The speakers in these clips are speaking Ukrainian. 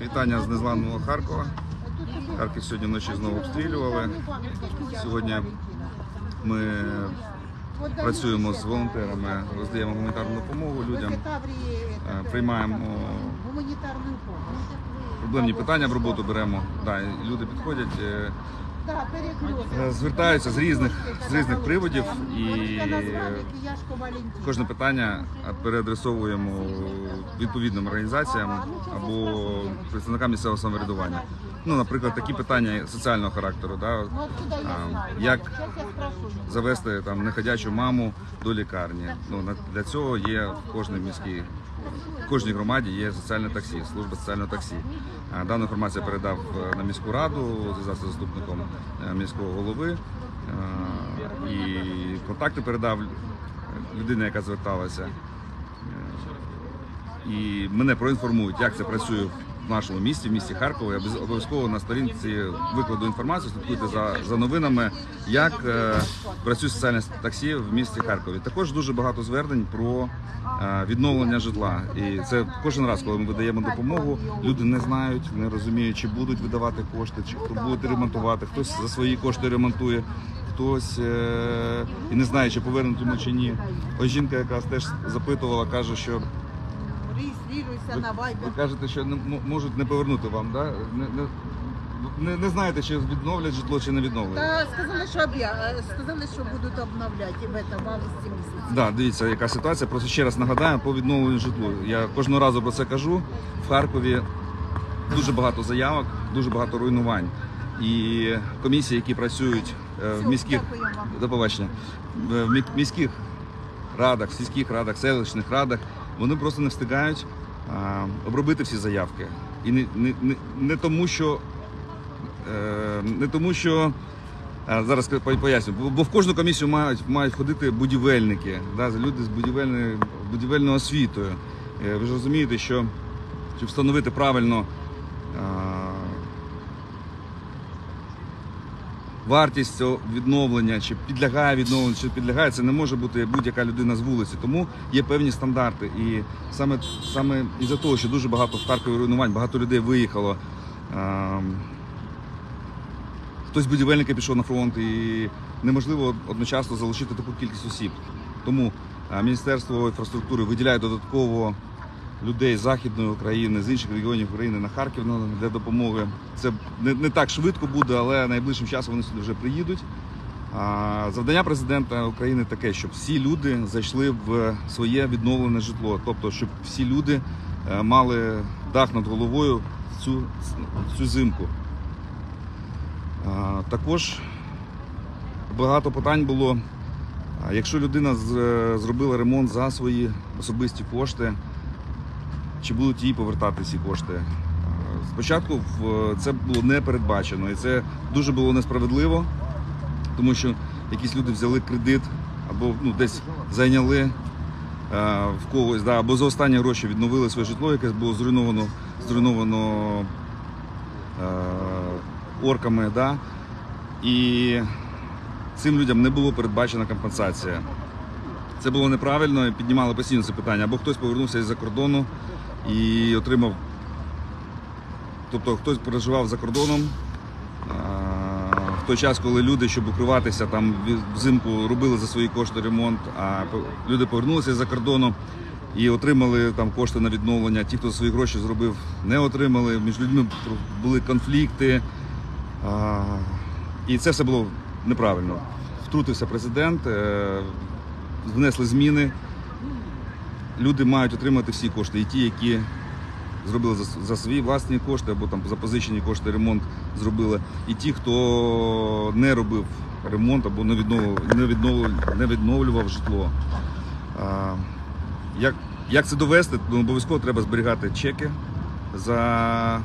Вітання з незламного Харкова. Харків сьогодні вночі знову обстрілювали. Сьогодні ми працюємо з волонтерами, роздаємо гуманітарну допомогу людям, е, приймаємо проблемні питання в роботу беремо. Да, люди підходять, е, звертаються з різних з різних приводів і кожне питання переадресовуємо відповідним організаціям або представникам місцевого самоврядування. Ну, наприклад, такі питання соціального характеру, да, як завести там неходячу маму до лікарні. Ну для цього є в кожній міській в кожній громаді є соціальне таксі, служба соціального таксі. Дану інформацію передав е, на міську раду, зв'язався з заступником е, міського голови е, і контакти передав людина, яка зверталася. Е, І мене проінформують, як це працює нашому місті, в місті Харкові. Обов'язково на сторінці викладу інформацію, слідкуйте за, за новинами, як е, працює соціальне таксі в місті Харкові. Також дуже багато звернень про е, відновлення житла. І це кожен раз, коли ми видаємо допомогу, люди не знають, не розуміють, чи будуть видавати кошти, чи хто буде ремонтувати, хтось за свої кошти ремонтує. Хтось е- і не знає, чи повернуть йому чи ні. Ось жінка, яка теж запитувала, каже, що Реєструйся ви, на ви кажете, що не м- можуть не повернути вам, да? не, не, не, не знаєте, чи відновлять житло, чи не відновлять. Та сказали, що об'я... е, сказали, що будуть обновляти в этом в августі місяці. Да, дивіться, яка ситуація. Просто ще раз нагадаю по відновленню житлу. Я кожного разу про це кажу. В Харкові дуже багато заявок, дуже багато руйнувань. І комісії, які працюють е, в Все, міських дякую вам. до побачення в мі- міських радах, сільських радах, селищних радах, вони просто не встигають обробити всі заявки. І не, не, не, не тому, що е, не тому, що зараз поясню, бо, бо в кожну комісію мають, мають ходити будівельники, да, люди з будівельною, будівельною освітою. Е, Ви ж розумієте, що щоб встановити правильно вартість цього відновлення, чи підлягає відновленню, чи підлягає, це не може бути будь-яка людина з вулиці. Тому є певні стандарти. І саме, саме із-за того, що дуже багато в Харкові руйнувань, багато людей виїхало. ем, Хтось будівельника пішов на фронт і неможливо одночасно залишити таку кількість осіб. Тому е, Міністерство інфраструктури виділяє додатково людей з Західної України, з інших регіонів України на Харків для допомоги. Це не, не так швидко буде, але найближчим часом вони сюди вже приїдуть. А, завдання президента України таке, щоб всі люди зайшли в своє відновлене житло, тобто, щоб всі люди е, мали дах над головою цю, цю зимку. А, Також багато питань було. Якщо людина зробила ремонт за свої особисті кошти, чи будуть їй повертати ці кошти? Спочатку це було не передбачено, і це дуже було несправедливо, тому що якісь люди взяли кредит або ну, десь зайняли е, в когось, да, або за останні гроші відновили своє житло, яке було зруйновано, зруйновано е, орками. Да, і цим людям не було передбачена компенсація. Це було неправильно піднімали постійно це питання. Або хтось повернувся із-за кордону і отримав. Тобто хтось проживав за кордоном в той час, коли люди, щоб укриватися там взимку, робили за свої кошти ремонт, а люди повернулися за кордону і отримали там кошти на відновлення. Ті, хто свої гроші зробив, не отримали. Між людьми були конфлікти. І це все було неправильно. Втрутився президент, е, внесли зміни. Люди мають отримати всі кошти, і ті, які зробили за, за свої власні кошти або там запозичені кошти ремонт зробили, і ті, хто не робив ремонт або не відновлював, не відновлював, не відновлював житло. А, як, як це довести? Ну, обов'язково треба зберігати чеки за,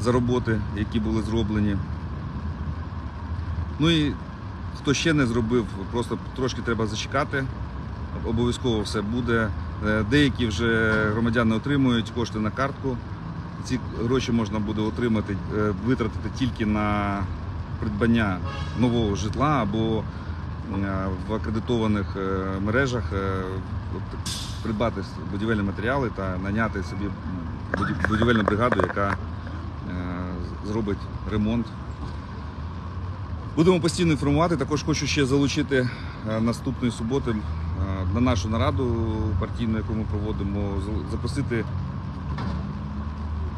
за роботи, які були зроблені. Ну і хто ще не зробив, просто трошки треба зачекати. Обов'язково все буде. Е, Деякі вже громадяни отримують кошти на картку. Ці гроші можна буде отримати, е, витратити тільки на придбання нового житла або е, в акредитованих мережах придбати будівельні матеріали та наняти собі будівельну бригаду, яка зробить ремонт. Будемо постійно інформувати. Також хочу ще залучити е, наступної суботи е, на нашу нараду партійну, яку ми проводимо, запросити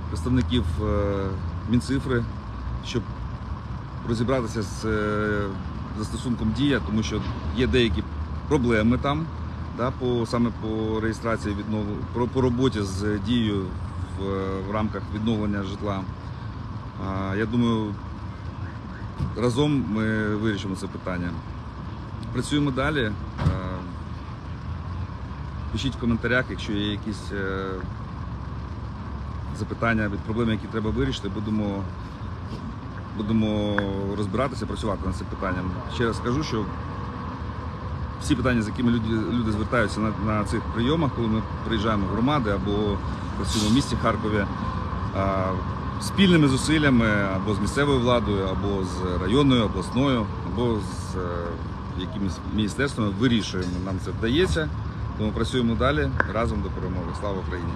представників е, Мінцифри, щоб розібратися з застосунком дія, тому що є деякі проблеми там, да, по, саме по реєстрації віднов... по, по роботі з дією в, в рамках відновлення житла. Я думаю, разом ми вирішимо це питання. Працюємо далі. Е, Пишіть в коментарях, якщо є якісь е, запитання від проблеми, які треба вирішити, будемо, будемо розбиратися, працювати над цим питанням. Ще раз скажу, що всі питання, з якими люди, люди звертаються на, на цих прийомах, коли ми приїжджаємо в громади або працюємо в місті Харкові, спільними зусиллями або з місцевою владою, або з районною, обласною, або з е, якимись міністерствами вирішуємо. Нам це вдається. Тому працюємо далі разом до перемоги. Слава Україні!